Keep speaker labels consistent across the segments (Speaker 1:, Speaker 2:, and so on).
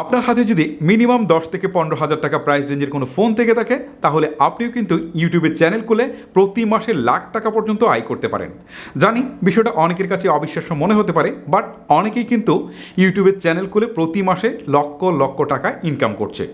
Speaker 1: আপনার হাতে যদি মিনিমাম দশ থেকে পনেরো হাজার টাকা প্রাইস রেঞ্জের কোনো ফোন থেকে থাকে, তাহলে আপনিও কিন্তু ইউটিউবের চ্যানেল খুলে প্রতি মাসে লাখ টাকা পর্যন্ত আয় করতে পারেন। জানি বিষয়টা অনেকের কাছে অবিশ্বাস্য মনে হতে পারে বাট অনেকেই কিন্তু ইউটিউবের চ্যানেল খুলে প্রতি মাসে লক্ষ লক্ষ টাকা ইনকাম করছে।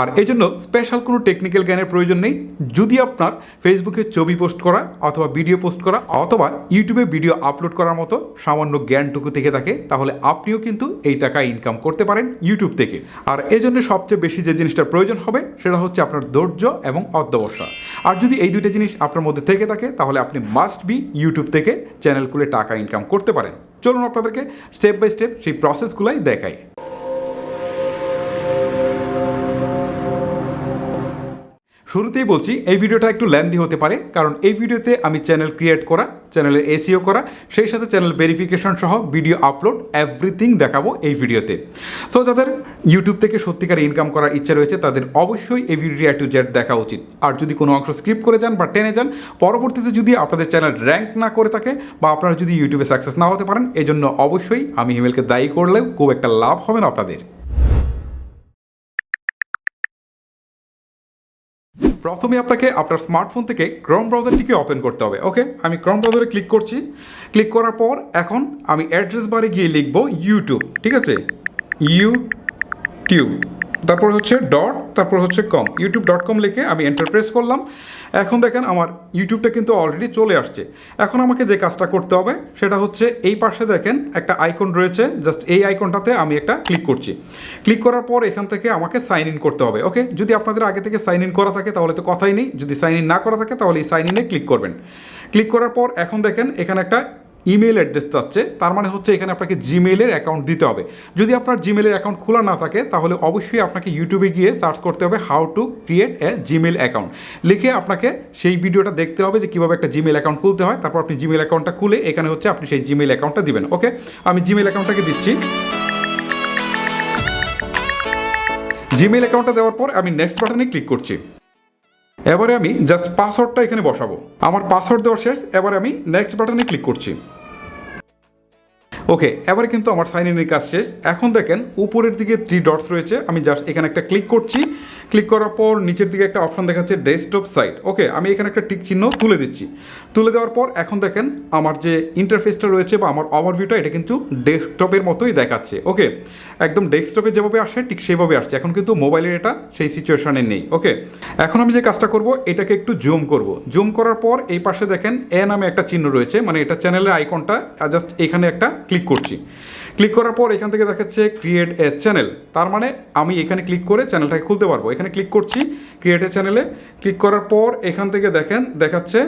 Speaker 1: আর এই জন্য স্পেশাল কোনো টেকনিক্যাল জ্ঞানের প্রয়োজন নেই। যদি আপনার ফেসবুকে ছবি পোস্ট করা অথবা ভিডিও পোস্ট করা অথবা ইউটিউবে ভিডিও আপলোড করার মতো সামান্য জ্ঞানটুকু থেকে থাকে, তাহলে আপনিও কিন্তু এই টাকা ইনকাম করতে পারেন ইউটিউব থেকে। আর এই জন্য সবচেয়ে বেশি যে জিনিসটার প্রয়োজন হবে, সেটা হচ্ছে আপনার ধৈর্য এবং অধ্যবসা আর যদি এই দুইটা জিনিস আপনার মধ্যে থেকে থাকে, তাহলে আপনি মাস্ট বি ইউটিউব থেকে চ্যানেল খুলে টাকা ইনকাম করতে পারেন। চলুন আপনাদেরকে স্টেপ বাই স্টেপ সেই প্রসেসগুলাই দেখাই। শুরুতেই বলছি, এই ভিডিওটা একটু ল্যান্দি হতে পারে, কারণ এই ভিডিওতে আমি চ্যানেল ক্রিয়েট করা চ্যানেলের এসিও করা, সেই সাথে চ্যানেল ভেরিফিকেশন সহ ভিডিও আপলোড এভরিথিং দেখাবো এই ভিডিওতে সো যাদের ইউটিউব থেকে সত্যিকার ইনকাম করার ইচ্ছা রয়েছে, তাদের অবশ্যই এই ভিডিওটি টু জেড দেখা উচিত। আর যদি কোনো অংশ স্কিপ করে যান বা টেনে যান, পরবর্তীতে যদি আপনাদের চ্যানেল র্যাঙ্ক না করে থাকে বা আপনারা যদি ইউটিউবে সাকসেস না হতে পারেন এই জন্য অবশ্যই আমি হিমেলকে দায়ী করলেও খুব একটা লাভ হবে না আপনাদের। প্রথমে আপনাকে আপনার স্মার্টফোন থেকে ক্রম ব্রাউজারটিকে ওপেন করতে হবে ওকে আমি ক্রম ব্রাউজারে ক্লিক করছি। ক্লিক করার পর এখন আমি অ্যাড্রেস বারে গিয়ে লিখব ইউটিউব ঠিক আছে? ইউটিউব তারপর হচ্ছে ডট তারপর হচ্ছে কম ইউটিউব ডট কম লিখে আমি এন্টার প্রেস করলাম। এখন দেখেন আমার ইউটিউবটা কিন্তু অলরেডি চলে আসছে। এখন আমাকে যে কাজটা করতে হবে, সেটা হচ্ছে এই পাশে দেখেন একটা আইকন রয়েছে। জাস্ট এই আইকনটাতে আমি একটা ক্লিক করছি। ক্লিক করার পর এখান থেকে আমাকে সাইন ইন করতে হবে ওকে যদি আপনাদের আগে থেকে সাইন ইন করা থাকে, তাহলে তো কথাই নেই। যদি সাইন ইন না করা থাকে, তাহলে এই সাইন ইনে ক্লিক করবেন। ক্লিক করার পর এখন দেখেন এখানে একটা ইমেল অ্যাড্রেস চাচ্ছে, তার মানে হচ্ছে এখানে আপনাকে জিমেলের অ্যাকাউন্ট দিতে হবে। যদি আপনার জিমেলের অ্যাকাউন্ট খোলা না থাকে, তাহলে অবশ্যই আপনাকে ইউটিউবে গিয়ে সার্চ করতে হবে how to create a Gmail account লিখে আপনাকে সেই ভিডিওটা দেখতে হবে যে কীভাবে একটা জিমেল অ্যাকাউন্ট খুলতে হয়, তারপর আপনি জিমেল অ্যাকাউন্টটা খুলে এখানে হচ্ছে আপনি সেই জিমেল অ্যাকাউন্টটা দিবেন ওকে আমি জিমেল অ্যাকাউন্টটাকে দিচ্ছি। জিমেল অ্যাকাউন্টটা দেওয়ার পর আমি নেক্সট বাটনে ক্লিক করছি। এবারে আমি জাস্ট পাসওয়ার্ডটা এখানে বসাবো। আমার পাসওয়ার্ড দেওয়ার শেষ, এবারে আমি নেক্সট বাটনে ক্লিক করছি। ওকে এবারে কিন্তু আমার সাইন ইনের কাজ শেষ। এখন দেখেন, উপরের দিকে থ্রি ডটস রয়েছে। আমি জাস্ট এখানে একটা ক্লিক করছি। ক্লিক করার পর নিচের দিকে একটা অপশন দেখাচ্ছে ডেস্কটপ সাইট ওকে আমি এখানে একটা টিক চিহ্ন তুলে দিচ্ছি। তুলে দেওয়ার পর এখন দেখেন আমার যে ইন্টারফেসটা রয়েছে বা আমার ওভারভিউটা এটা কিন্তু ডেস্কটপের মতোই দেখাচ্ছে। ওকে একদম ডেস্কটপে যেভাবে আসে, ঠিক সেভাবে আসছে। এখন কিন্তু মোবাইলের এটা সেই সিচুয়েশানে নেই। ওকে এখন আমি যে কাজটা করব, এটাকে একটু জুম করব। জুম করার পর এই পাশে দেখেন এ নামে একটা চিহ্ন রয়েছে মানে এটা চ্যানেলের আইকনটা জাস্ট এখানে একটা ক্লিক করছি। ক্লিক করার পর এখান থেকে দেখাচ্ছে ক্রিয়েট এ চ্যানেল তার মানে আমি এখানে ক্লিক করে চ্যানেলটাকে খুলতে পারব। এখানে ক্লিক করছি ক্রিয়েট এ চ্যানেলে ক্লিক করার পর এখান থেকে দেখেন, দেখাচ্ছে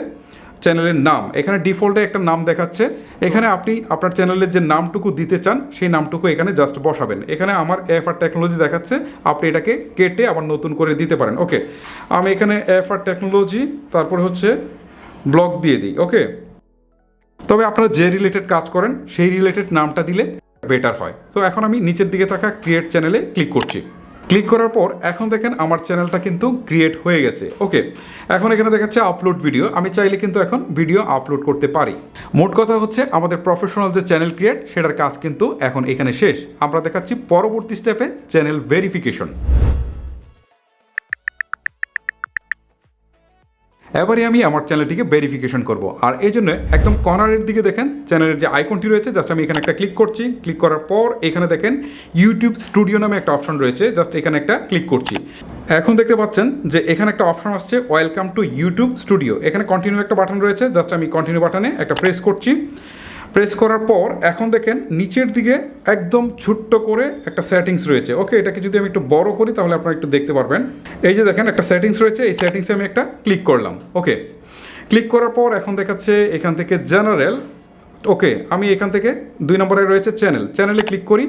Speaker 1: চ্যানেলের নাম। এখানে ডিফল্টে একটা নাম দেখাচ্ছে। এখানে আপনি আপনার চ্যানেলের যে নামটুকু দিতে চান, সেই নামটুকু এখানে জাস্ট বসাবেন। এখানে আমার এফ আর টেকনোলজি দেখাচ্ছে, আপনি এটাকে কেটে আবার নতুন করে দিতে পারেন। ওকে আমি এখানে এফ আর টেকনোলজি তারপর হচ্ছে ব্লগ দিয়ে দিই। ওকে তবে আপনারা যে রিলেটেড কাজ করেন, সেই রিলেটেড নামটা দিলে বেটার হয়। তো এখন আমি নিচের দিকে থাকা ক্রিয়েট চ্যানেলে ক্লিক করছি। ক্লিক করার পর এখন দেখেন আমার চ্যানেলটা কিন্তু ক্রিয়েট হয়ে গেছে। ওকে এখন এখানে দেখাচ্ছে আপলোড ভিডিও আমি চাইলে কিন্তু এখন ভিডিও আপলোড করতে পারি। মোট কথা হচ্ছে আমাদের প্রফেশনাল যে চ্যানেল ক্রিয়েট সেটার কাজ কিন্তু এখন এখানে শেষ। আমরা দেখাচ্ছি পরবর্তী স্টেপে চ্যানেল ভেরিফিকেশন এবারে আমি আমার চ্যানেলটিকে ভেরিফিকেশন করব। আর এই জন্য একদম কর্নারের দিকে দেখেন চ্যানেলের যে আইকনটি রয়েছে জাস্ট আমি এখানে একটা ক্লিক করছি। ক্লিক করার পর এখানে দেখেন ইউটিউব স্টুডিও নামে একটা অপশন রয়েছে জাস্ট এখানে একটা ক্লিক করছি। এখন দেখতে পাচ্ছেন যে এখানে একটা অপশন আসছে ওয়েলকাম টু ইউটিউব স্টুডিও এখানে কন্টিনিউ একটা বাটন রয়েছে জাস্ট আমি কন্টিনিউ বাটনে একটা প্রেস করছি। প্রেস করার পর এখন দেখেন নিচের দিকে একদম ছোট্ট করে একটা সেটিংস রয়েছে। ওকে এটাকে যদি আমি একটু বড় করি তাহলে আপনারা একটু দেখতে পারবেন। এই যে দেখেন একটা সেটিংস রয়েছে, এই সেটিংসে আমি একটা ক্লিক করলাম। ওকে ক্লিক করার পর এখন দেখাচ্ছে এখান থেকে জেনারেল ওকে আমি এখান থেকে দুই নম্বরে রয়েছে চ্যানেল চ্যানেলে ক্লিক করি।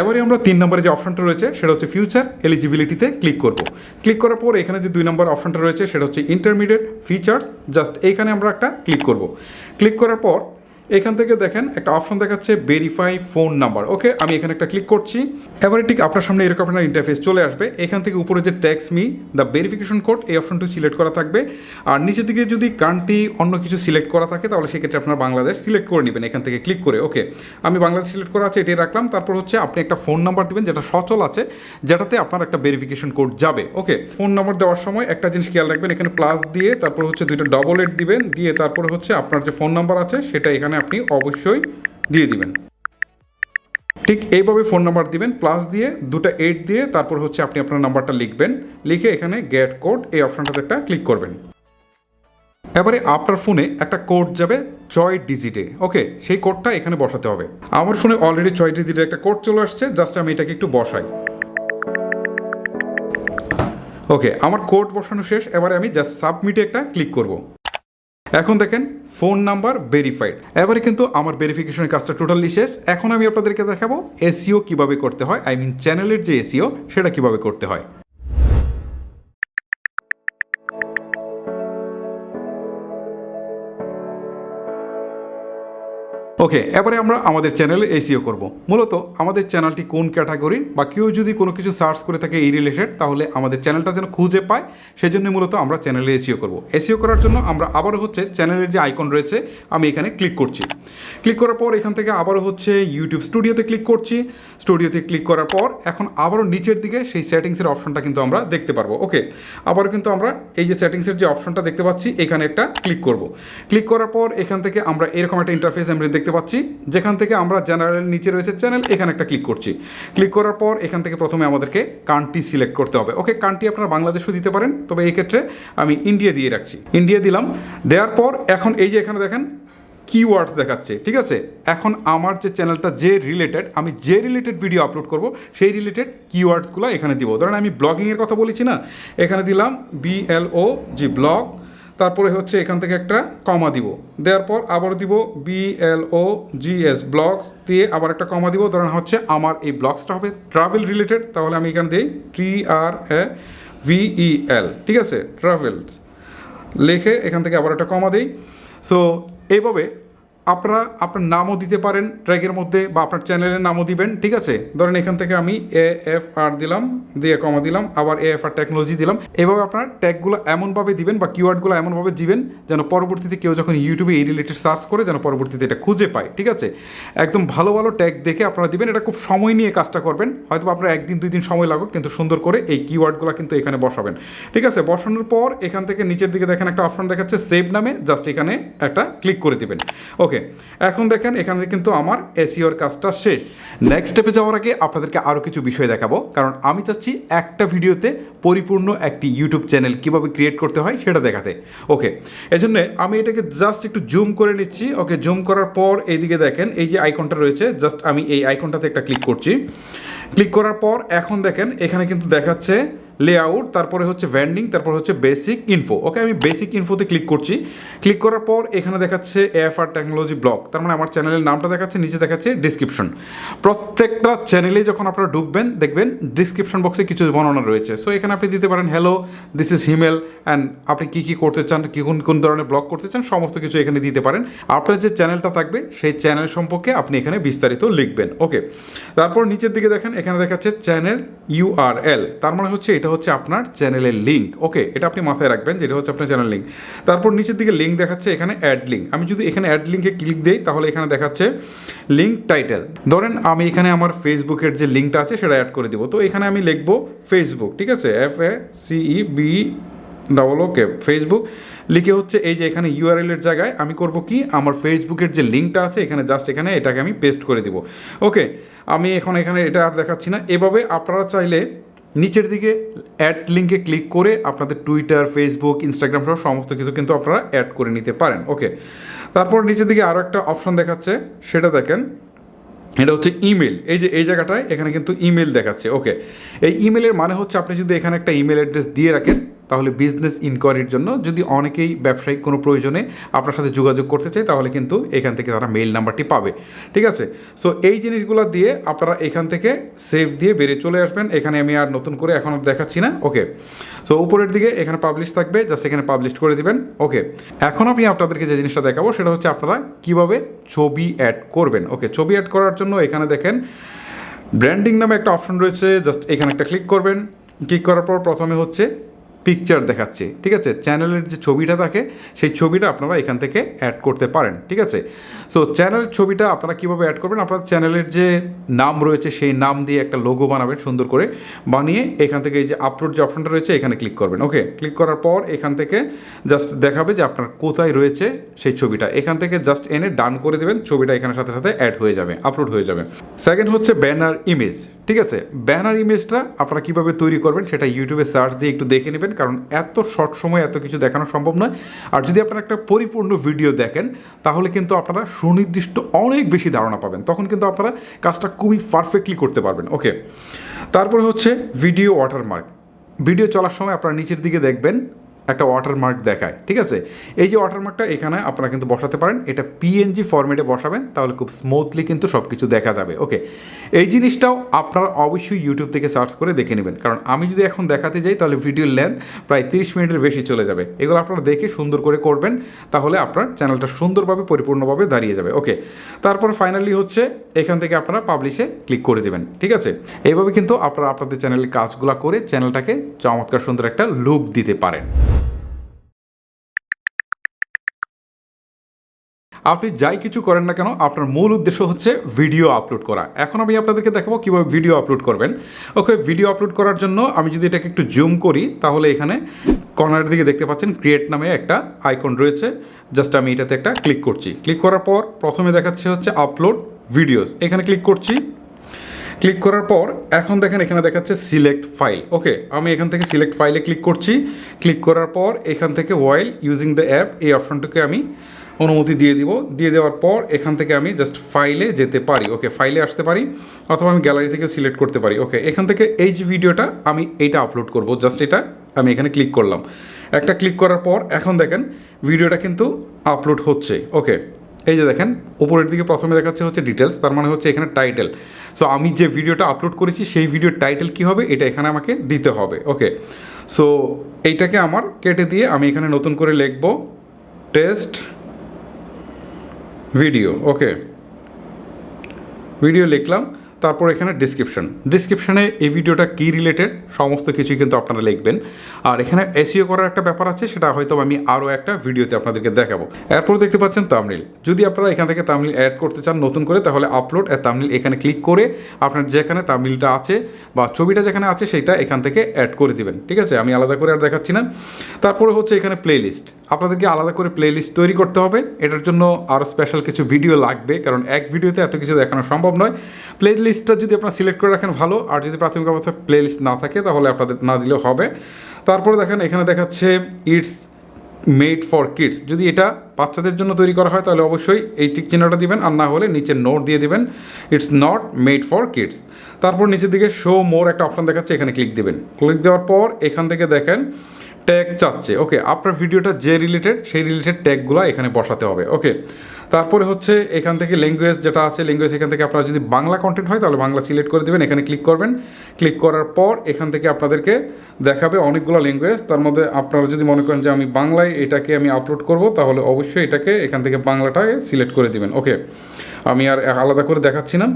Speaker 1: এবারে আমরা তিন নম্বরে যে অপশনটা রয়েছে, সেটা হচ্ছে ফিউচার এলিজিবিলিটিতে ক্লিক করব। ক্লিক করার পর এখানে যে দুই নম্বর অপশনটা রয়েছে, সেটা হচ্ছে ইন্টারমিডিয়েট ফিচার্স জাস্ট এইখানে আমরা একটা ক্লিক করব। ক্লিক করার পর এখান থেকে দেখেন একটা অপশন দেখাচ্ছে ভেরিফাই ফোন নাম্বার ওকে আমি এখানে একটা ক্লিক করছি। এবারে ঠিক আপনার সামনে এরকম একটা ইন্টারফেস চলে আসবে। এখান থেকে উপরে যে text me the verification code এই অপশনটি সিলেক্ট করা থাকবে। আর নিচের দিকে যদি কান্ট্রি অন্য কিছু সিলেক্ট করা থাকে, তাহলে সেক্ষেত্রে আপনার বাংলাদেশ সিলেক্ট করে নেবেন এখান থেকে ক্লিক করে। ওকে আমি বাংলাদেশ সিলেক্ট করা আছে, এটাই রাখলাম। তারপর হচ্ছে আপনি একটা ফোন নাম্বার দিবেন, যেটা সচল আছে, যেটাতে আপনার একটা ভেরিফিকেশন কোড যাবে। ওকে ফোন নাম্বার দেওয়ার সময় একটা জিনিস খেয়াল রাখবেন, এখানে প্লাস দিয়ে তারপর হচ্ছে দুইটা ডবল এড দিবেন, দিয়ে তারপর হচ্ছে আপনার যে ফোন নাম্বার আছে, সেটা এখানে আপনি অবশ্যই দিয়ে দিবেন। ঠিক এইভাবে ফোন নাম্বার দিবেন প্লাস দিয়ে, দুটো এইট দিয়ে, তারপর হচ্ছে আপনি আপনার নাম্বারটা লিখবেন। লিখে এখানে গেট কোড এই অপশনটাতে একটা ক্লিক করবেন। এবারে আপনার ফোনে একটা কোড যাবে ছয় ডিজিটে ওকে সেই কোডটা এখানে বসাতে হবে। আমার ফোনে অলরেডি ছয় ডিজিটের একটা কোড চলে আসছে জাস্ট আমি এটাকে একটু বসাই। ওকে আমার কোড বসানো শেষ, এবারে আমি জাস্ট সাবমিটে একটা ক্লিক করব। এখন দেখেন ফোন নাম্বার ভেরিফাইড এবারে কিন্তু আমার ভেরিফিকেশনের কাজটা টোটালি শেষ। এখন আমি আপনাদেরকে দেখাবো এসিও কীভাবে করতে হয় আই মিন চ্যানেলের যে এসিও সেটা কীভাবে করতে হয়। ওকে এবারে আমরা আমাদের চ্যানেলে এসিও করব। মূলত আমাদের চ্যানেলটি কোন ক্যাটাগরি বা কেউ যদি কোনো কিছু সার্চ করে থাকে এই রিলেটেড তাহলে আমাদের চ্যানেলটা যেন খুঁজে পায় সেজন্য মূলত আমরা চ্যানেলে এসিও করব। এসিও করার জন্য আমরা আবারও হচ্ছে চ্যানেলের যে আইকন রয়েছে, আমি এখানে ক্লিক করছি। ক্লিক করার পর এখান থেকে আবারও হচ্ছে ইউটিউব স্টুডিওতে ক্লিক করছি। স্টুডিওতে ক্লিক করার পর এখন আবারও নিচের দিকে সেই সেটিংসের অপশনটা কিন্তু আমরা দেখতে পারব। ওকে আবারও কিন্তু আমরা এই যে সেটিংসের যে অপশনটা দেখতে পাচ্ছি, এখানে একটা ক্লিক করব। ক্লিক করার পর এখান থেকে আমরা এরকম একটা ইন্টারফেস আমরা দেখতে পাচ্ছি। যেখান থেকে আমরা জেনারেল নিচে রয়েছে চ্যানেল এখানে একটা ক্লিক করছি। ক্লিক করার পর এখান থেকে প্রথমে আমাদেরকে কান্ট্রি সিলেক্ট করতে হবে। ওকে কান্ট্রি আপনারা বাংলাদেশও দিতে পারেন, তবে এই ক্ষেত্রে আমি ইন্ডিয়া দিয়ে রাখছি। ইন্ডিয়া দিলাম, দেওয়ার পর এখন এই যে এখানে দেখেন কিওয়ার্ডস দেখাচ্ছে, ঠিক আছে? এখন আমার যে চ্যানেলটা যে রিলেটেড আমি যে রিলেটেড ভিডিও আপলোড করব, সেই রিলেটেড কিওয়ার্ডসগুলো এখানে দিব। ধরেন আমি ব্লগিংয়ের কথা বলেছি না? এখানে দিলাম বিএলও জি ব্লগ তারপরে হচ্ছে এখান থেকে একটা কমা দিব। দেওয়ার পর আবার দিব বিএলও জিএস ব্লগস দিয়ে আবার একটা কমা দিব। ধরেন হচ্ছে আমার এই ব্লগসটা হবে ট্রাভেল রিলেটেড তাহলে আমি এখানে দিই টি আর এ ভিইএল ঠিক আছে? ট্রাভেলস লিখে এখান থেকে আবার একটা কমা দিই। সো এইভাবে আপনারা আপনার নামও দিতে পারেন ট্র্যাকের মধ্যে বা আপনার চ্যানেলের নামও দিবেন, ঠিক আছে? ধরেন এখান থেকে আমি এ এফ আর দিলাম, দিয়ে কমা দিলাম, আবার এ এফ আর টেকনোলজি দিলাম। এভাবে আপনার ট্যাগগুলো এমনভাবে দিবেন বা কিওয়ার্ডগুলো এমনভাবে দিবেন যেন পরবর্তীতে কেউ যখন ইউটিউবে এই রিলেটেড সার্চ করে যেন পরবর্তীতে এটা খুঁজে পায়, ঠিক আছে? একদম ভালো ভালো ট্যাগ দেখে আপনারা দিবেন, এটা খুব সময় নিয়ে কাজটা করবেন। হয়তো আপনার একদিন, দুই দিন সময় লাগুক, কিন্তু সুন্দর করে এই কিওয়ার্ডগুলো কিন্তু এখানে বসাবেন, ঠিক আছে? বসানোর পর এখান থেকে নিচের দিকে দেখেন একটা অপশন দেখাচ্ছে সেভ নামে জাস্ট এখানে একটা ক্লিক করে দিবেন। ওকে, এখন দেখেন এখানে কিন্তু আমার এসিওর কাজটা শেষ। নেক্সট স্টেপে যাওয়ার আগে আপনাদেরকে আরও কিছু বিষয় দেখাবো, কারণ আমি চাচ্ছি একটা ভিডিওতে পরিপূর্ণ একটি ইউটিউব চ্যানেল কীভাবে ক্রিয়েট করতে হয় সেটা দেখাতে। ওকে, এজন্য আমি এটাকে জাস্ট একটু জুম করে নিচ্ছি। ওকে জুম করার পর এইদিকে দেখেন, এই যে আইকনটা রয়েছে জাস্ট আমি এই আইকনটাতে একটা ক্লিক করছি। ক্লিক করার পর এখন দেখেন, এখানে কিন্তু দেখাচ্ছে লেআউট তারপরে হচ্ছে ভ্যান্ডিং তারপর হচ্ছে বেসিক ইনফো ওকে আমি বেসিক ইনফোতে ক্লিক করছি। ক্লিক করার পর এখানে দেখাচ্ছে এফ আর টেকনোলজি ব্লগ তার মানে আমার চ্যানেলের নামটা দেখাচ্ছে, নিচে দেখাচ্ছে ডিসক্রিপশন প্রত্যেকটা চ্যানেলে যখন আপনারা ঢুকবেন, দেখবেন ডিসক্রিপশন বক্সে কিছু বর্ণনা রয়েছে। সো এখানে আপনি দিতে পারেন hello this is Himel and আপনি কী কী করতে চান, কি কোন কোন ধরনের ব্লগ করতে চান, সমস্ত কিছু এখানে দিতে পারেন। আপনার যে চ্যানেলটা থাকবে, সেই চ্যানেল সম্পর্কে আপনি এখানে বিস্তারিত লিখবেন ওকে তারপর নিচের দিকে দেখেন, এখানে দেখাচ্ছে চ্যানেল ইউআরএল তার মানে হচ্ছে এটা হচ্ছে আপনার চ্যানেলের লিঙ্ক ওকে এটা আপনি মাথায় রাখবেন যেটা হচ্ছে আপনার চ্যানেল লিঙ্ক তারপর নিচের দিকে লিঙ্ক দেখাচ্ছে এখানে অ্যাড লিঙ্ক আমি যদি এখানে অ্যাড লিঙ্কে ক্লিক দিই, তাহলে এখানে দেখাচ্ছে লিঙ্ক টাইটেল ধরেন আমি এখানে আমার ফেসবুকের যে লিঙ্কটা আছে, সেটা অ্যাড করে দিব। তো এখানে আমি লিখব ফেসবুক ঠিক আছে? এফ এ সিই বি ডাবল ওকে ফেসবুক লিখে হচ্ছে এই যে এখানে ইউআরএল এর জায়গায় আমি করব কি? আমার ফেসবুকের যে লিঙ্কটা আছে, এখানে জাস্ট এখানে এটাকে আমি পেস্ট করে দিব। ওকে আমি এখন এখানে এটা আর দেখাচ্ছি না। এভাবে আপনারা চাইলে নিচের দিকে অ্যাড লিঙ্কে ক্লিক করে আপনাদের টুইটার ফেসবুক ইনস্টাগ্রাম সহ সমস্ত কিছু কিন্তু আপনারা অ্যাড করে নিতে পারেন। ওকে তারপর নিচের দিকে আরও একটা অপশন দেখাচ্ছে, সেটা দেখেন। এটা হচ্ছে ইমেল এই যে, এই জায়গাটায় এখানে কিন্তু ইমেল দেখাচ্ছে। ওকে এই ইমেলের মানে হচ্ছে আপনি যদি এখানে একটা ইমেল অ্যাড্রেস দিয়ে রাখেন তাহলে বিজনেস ইনকোয়ারির জন্য যদি অনেকেই ব্যবসায়িক কোনো প্রয়োজনে আপনার সাথে যোগাযোগ করতে চায়, তাহলে কিন্তু এখান থেকে তারা মেইল নাম্বারটি পাবে। ঠিক আছে? সো এই জিনিসগুলো দিয়ে আপনারা এখান থেকে সেভ দিয়ে বেরিয়ে চলে আসবেন। এখানে আমি আর নতুন করে এখন দেখাচ্ছি না। ওকে সো উপরের দিকে এখানে পাবলিশ থাকবে। জাস্ট এখানে পাবলিশ করে দিবেন। ওকে এখন আমি আপনাদেরকে যে জিনিসটা দেখাবো, সেটা হচ্ছে আপনারা কীভাবে ছবি অ্যাড করবেন। ওকে ছবি অ্যাড করার জন্য এখানে দেখেন ব্র্যান্ডিং নামে একটা অপশন রয়েছে। জাস্ট এখানে একটা ক্লিক করবেন। ক্লিক করার পর প্রথমে হচ্ছে পিকচার দেখাচ্ছে, ঠিক আছে? চ্যানেলের যে ছবিটা থাকে, সেই ছবিটা আপনারা এখান থেকে অ্যাড করতে পারেন, ঠিক আছে? সো চ্যানেলের ছবিটা আপনারা কীভাবে অ্যাড করবেন? আপনার চ্যানেলের যে নাম রয়েছে, সেই নাম দিয়ে একটা লোগো বানাবেন সুন্দর করে। বানিয়ে এখান থেকে এই যে আপলোড যে অপশনটা রয়েছে, এখানে ক্লিক করবেন ওকে ক্লিক করার পর এখান থেকে জাস্ট দেখাবে যে আপনার কোথায় রয়েছে সেই ছবিটা। এখান থেকে জাস্ট এনে ডান করে দেবেন, ছবিটা এখানে সাথে সাথে অ্যাড হয়ে যাবে আপলোড হয়ে যাবে। সেকেন্ড হচ্ছে ব্যানার ইমেজ ঠিক আছে ব্যানার ইমেজটা আপনারা কীভাবে তৈরি করবেন সেটা ইউটিউবে সার্চ দিয়ে একটু দেখে নেবেন, কারণ এত শর্ট সময় এত কিছু দেখানো সম্ভব নয়। আর যদি আপনারা একটা পরিপূর্ণ ভিডিও দেখেন, তাহলে কিন্তু আপনারা সুনির্দিষ্ট অনেক বেশি ধারণা পাবেন। তখন কিন্তু আপনারা কাজটা খুবই পারফেক্টলি করতে পারবেন। ওকে তারপরে হচ্ছে ভিডিও ওয়াটারমার্ক ভিডিও চলার সময় আপনারা নিচের দিকে দেখবেন একটা ওয়াটারমার্ক দেখায়, ঠিক আছে? এই যে ওয়াটারমার্কটা এখানে আপনারা কিন্তু বসাতে পারেন, এটা পিএনজি ফরম্যাটে বসাবেন, তাহলে খুব স্মুথলি কিন্তু সব কিছু দেখা যাবে ওকে এই জিনিসটাও আপনারা অবশ্যই ইউটিউব থেকে সার্চ করে দেখে নেবেন, কারণ আমি যদি এখন দেখাতে যাই, তাহলে ভিডিওর লেন্থ প্রায় তিরিশ মিনিটের বেশি চলে যাবে। এগুলো আপনারা দেখে সুন্দর করে করবেন, তাহলে আপনার চ্যানেলটা সুন্দরভাবে, পরিপূর্ণভাবে দাঁড়িয়ে যাবে ওকে তারপর ফাইনালি হচ্ছে, এখান থেকে আপনারা পাবলিশে ক্লিক করে দেবেন, ঠিক আছে? এইভাবে কিন্তু আপনারা আপনাদের চ্যানেলের কাজগুলো করে চ্যানেলটাকে চমৎকার সুন্দর একটা লুক দিতে পারেন। আপনি যাই কিছু করেন না কেন, আপনার মূল উদ্দেশ্য হচ্ছে ভিডিও আপলোড করা। এখন আমি আপনাদেরকে দেখাবো কীভাবে ভিডিও আপলোড করবেন। ওকে ভিডিও আপলোড করার জন্য আমি যদি এটাকে একটু জুম করি, তাহলে এখানে কর্নারের দিকে দেখতে পাচ্ছেন ক্রিয়েট নামে একটা আইকন রয়েছে। জাস্ট আমি এটাতে একটা ক্লিক করছি। ক্লিক করার পর প্রথমে দেখাচ্ছে হচ্ছে আপলোড ভিডিওস এখানে ক্লিক করছি। ক্লিক করার পর এখন দেখেন এখানে দেখাচ্ছে সিলেক্ট ফাইল ওকে, আমি এখান থেকে সিলেক্ট ফাইলে ক্লিক করছি। ক্লিক করার পর এখান থেকে ওয়াইল ইউজিং দ্য অ্যাপ এই অপশনটাকে আমি অনুমতি দিয়ে দিব। দিয়ে দেওয়ার পর এখান থেকে আমি জাস্ট ফাইলে যেতে পারি। ওকে ফাইলে আসতে পারি অথবা আমি গ্যালারি থেকে সিলেক্ট করতে পারি। ওকে, এখান থেকে এই যে ভিডিওটা আমি এইটা আপলোড করব। জাস্ট এটা আমি এখানে ক্লিক করলাম। একটা ক্লিক করার পর এখন দেখেন ভিডিওটা কিন্তু আপলোড হচ্ছে। ওকে এই যে দেখেন, উপরের দিকে প্রথমে দেখাচ্ছে হচ্ছে ডিটেলস তার মানে হচ্ছে এখানে টাইটেল সো আমি যে ভিডিওটা আপলোড করেছি, সেই ভিডিওর টাইটেল কী হবে, এটা এখানে আমাকে দিতে হবে ওকে সো এইটাকে আমার কেটে দিয়ে আমি এখানে নতুন করে লিখব টেস্ট ভিডিও ওকে ভিডিও লিখলাম তারপর এখানে ডিসক্রিপশন ডিসক্রিপশানে এই ভিডিওটা কী রিলেটেড সমস্ত কিছুই কিন্তু আপনারা লিখবেন। আর এখানে এসিও করার একটা ব্যাপার আছে, সেটা হয়তো আমি আরও একটা ভিডিওতে আপনাদেরকে দেখাবো। এরপর দেখতে পাচ্ছেন তামিল যদি আপনারা এখান থেকে তামিল অ্যাড করতে চান নতুন করে, তাহলে আপলোড আর তামিল এখানে ক্লিক করে আপনার যেখানে তামিলটা আছে বা ছবিটা যেখানে আছে, সেটা এখান থেকে অ্যাড করে দিবেন। ঠিক আছে? আমি আলাদা করে আর দেখাচ্ছি না। তারপরে হচ্ছে এখানে প্লে লিস্ট আপনাদেরকে আলাদা করে প্লে লিস্ট তৈরি করতে হবে। এটার জন্য আরও স্পেশাল কিছু ভিডিও লাগবে, কারণ এক ভিডিওতে এত কিছু দেখানো সম্ভব নয়। প্লে লিস্টটা যদি আপনারা সিলেক্ট করে রাখেন ভালো, আর যদি প্রাথমিক অবস্থায় প্লে লিস্ট না থাকে, তাহলে আপনাদের না দিলেও হবে। তারপরে দেখেন, এখানে দেখাচ্ছে ইটস মেড ফর কিডস যদি এটা বাচ্চাদের জন্য তৈরি করা হয়, তাহলে অবশ্যই এই টিক চিহ্নটা দিবেন, আর না হলে নিচে নোট দিয়ে দিবেন it's not made for kids তারপর নিচের দিকে শো মোর একটা অপশন দেখাচ্ছে, এখানে ক্লিক দিবেন। ক্লিক দেওয়ার পর এখান থেকে দেখেন ট্যাগ চাচ্ছে। ওকে আপনার ভিডিওটা যে রিলেটেড সেই রিলেটেড ট্যাগগুলো এখানে বসাতে হবে। ওকে তারপরে হচ্ছে এখান থেকে ল্যাঙ্গুয়েজ যেটা আছে ল্যাঙ্গুয়েজ এখান থেকে আপনারা যদি বাংলা কন্টেন্ট হয়, তাহলে বাংলা সিলেক্ট করে দেবেন, এখানে ক্লিক করবেন। ক্লিক করার পর এখান থেকে আপনাদেরকে দেখাবে অনেকগুলো ল্যাঙ্গুয়েজ তার মধ্যে আপনারা যদি মনে করেন যে আমি বাংলায় এটাকে আমি আপলোড করব, তাহলে অবশ্যই এটাকে এখান থেকে বাংলাটাকে সিলেক্ট করে দিবেন। ওকে আমি আর আলাদা করে দেখাচ্ছি না।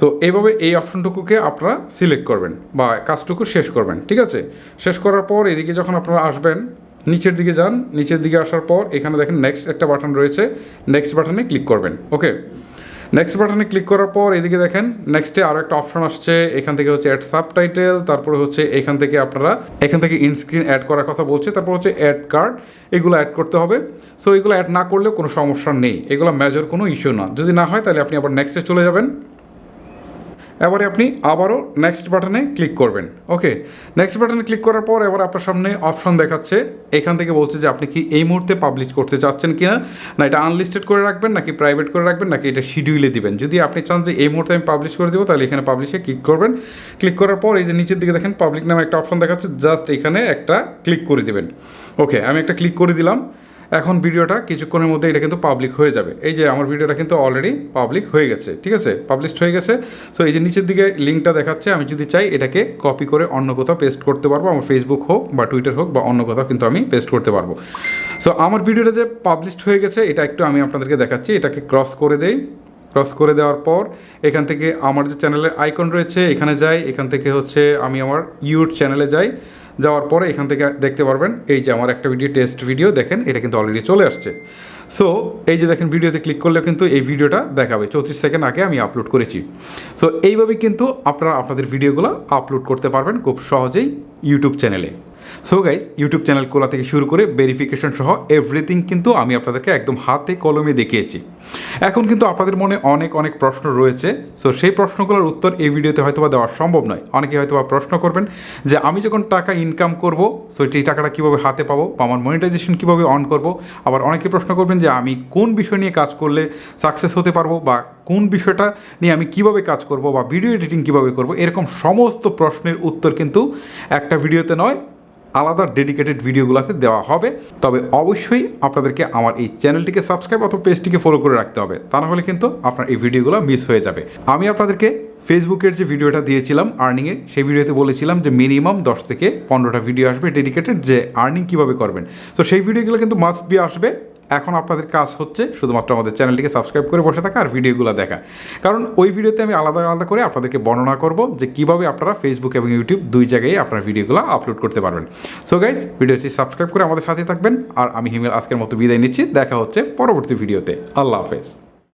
Speaker 1: তো এইভাবে এই অপশনটুকুকে আপনারা সিলেক্ট করবেন বা কাজটুকু শেষ করবেন। ঠিক আছে? শেষ করার পর এদিকে যখন আপনারা আসবেন নিচের দিকে যান, নিচের দিকে আসার পর এখানে দেখেন নেক্সট একটা বাটন রয়েছে নেক্সট বাটনে ক্লিক করবেন ওকে নেক্সট বাটনে ক্লিক করার পর এদিকে দেখেন নেক্সটে আরও একটা অপশন আসছে, এখান থেকে হচ্ছে অ্যাড সাবটাইটেল তারপরে হচ্ছে এখান থেকে আপনারা, এখান থেকে ইনস্ক্রিন অ্যাড করার কথা বলছে, তারপর হচ্ছে অ্যাড কার্ড এগুলো অ্যাড করতে হবে। সো এগুলো অ্যাড না করলেও কোনো সমস্যা নেই, এগুলো মেজর কোনো ইস্যু না। যদি না হয় তাহলে আপনি আবার নেক্সটে চলে যাবেন। এবারে আপনি আবারও নেক্সট বাটনে ক্লিক করবেন। ওকে নেক্সট বাটনে ক্লিক করার পর এবার আপনার সামনে অপশন দেখাচ্ছে। এখান থেকে বলছে যে আপনি কি এই মুহূর্তে পাবলিশ করতে চাচ্ছেন কি না না এটা আনলিস্টেড করে রাখবেন, নাকি প্রাইভেট করে রাখবেন, নাকি এটা শিডিউলে দিবেন? যদি আপনি চান যে এই মুহূর্তে আমি পাবলিশ করে দেবো, তাহলে এখানে পাবলিশে ক্লিক করবেন। ক্লিক করার পর এই যে নিচের দিকে দেখেন পাবলিক নামে একটা অপশন দেখাচ্ছে জাস্ট এখানে একটা ক্লিক করে দেবেন। ওকে আমি একটা ক্লিক করে দিলাম। এখন ভিডিওটা কিছুক্ষণের মধ্যে এটা কিন্তু পাবলিক হয়ে যাবে। এই যে আমার ভিডিওটা কিন্তু অলরেডি পাবলিক হয়ে গেছে, ঠিক আছে? পাবলিশড হয়ে গেছে। সো এই যে নিচের দিকে লিঙ্কটা দেখাচ্ছে, আমি যদি চাই এটাকে কপি করে অন্য কোথাও পেস্ট করতে পারব, আমার ফেসবুক হোক বা টুইটার হোক বা অন্য কোথাও কিন্তু আমি পেস্ট করতে পারব। সো আমার ভিডিওটা যে পাবলিশড হয়ে গেছে, এটা একটু আমি আপনাদেরকে দেখাচ্ছি, এটাকে ক্রস করে দেই। ক্রস করে দেওয়ার পর এখান থেকে আমার যে চ্যানেলের আইকন রয়েছে, এখানে যাই। এখান থেকে হচ্ছে আমি আমার ইউট চ্যানেলে যাই। যাওয়ার পরে এখান থেকে দেখতে পারবেন, এই যে আমার একটা ভিডিও, টেস্ট ভিডিও, দেখেন এটা কিন্তু অলরেডি চলে আসছে। সো এই যে দেখেন ভিডিওতে ক্লিক করলেও কিন্তু এই ভিডিওটা দেখাবে। চৌত্রিশ সেকেন্ড আগে আমি আপলোড করেছি। সো এইভাবেই কিন্তু আপনারা আপনাদের ভিডিওগুলো আপলোড করতে পারবেন খুব সহজেই ইউটিউব চ্যানেলে। সো গাইজ ইউটিউব চ্যানেল খোলা থেকে শুরু করে ভেরিফিকেশন সহ এভরিথিং কিন্তু আমি আপনাদেরকে একদম হাতে কলমে দেখিয়েছি। এখন কিন্তু আপনাদের মনে অনেক অনেক প্রশ্ন রয়েছে। সো সেই প্রশ্নগুলোর উত্তর এই ভিডিওতে হয়তো বা দেওয়া সম্ভব নয়। অনেকে হয়তো বা প্রশ্ন করবেন যে আমি যখন টাকা ইনকাম করব সো এই টাকাটা কীভাবে হাতে পাবো বা আমার মনিটাইজেশন কীভাবে অন করব? আবার অনেকে প্রশ্ন করবেন যে আমি কোন বিষয় নিয়ে কাজ করলে সাকসেস হতে পারব বা কোন বিষয়টা নিয়ে আমি কীভাবে কাজ করব বা ভিডিও এডিটিং কীভাবে করব? এরকম সমস্ত প্রশ্নের উত্তর কিন্তু একটা ভিডিওতে নয় আলাদা ডেডিকেটেড ভিডিওগুলোতে দেওয়া হবে। তবে অবশ্যই আপনাদেরকে আমার এই চ্যানেলটিকে সাবস্ক্রাইব অথবা পেজটিকে ফলো করে রাখতে হবে। তা না হলে কিন্তু আপনার এই ভিডিওগুলো মিস হয়ে যাবে। আমি আপনাদেরকে ফেসবুকের যে ভিডিওটা দিয়েছিলাম আর্নিংয়ের সেই ভিডিওতে বলেছিলাম যে মিনিমাম দশ থেকে পনেরোটা ভিডিও আসবে ডেডিকেটেড যে আর্নিং কীভাবে করবেন। তো সেই ভিডিওগুলো কিন্তু মাস্ট বি আসবে। এখন আপনাদের কাজ হচ্ছে শুধুমাত্র আমাদের চ্যানেলটিকে সাবস্ক্রাইব করে বসে থাকা আর ভিডিওগুলো দেখা। কারণ ওই ভিডিওতে আমি আলাদা আলাদা করে আপনাদেরকে বর্ণনা করব যে কীভাবে আপনারা ফেসবুক এবং ইউটিউব দুই জায়গায় আপনার ভিডিওগুলো আপলোড করতে পারবেন। সো গাইজ ভিডিওটি সাবস্ক্রাইব করে আমাদের সাথে থাকবেন। আর আমি হিমেল আজকের মতো বিদায় নিচ্ছি। দেখা হচ্ছে পরবর্তী ভিডিওতে। আল্লাহ হাফেজ।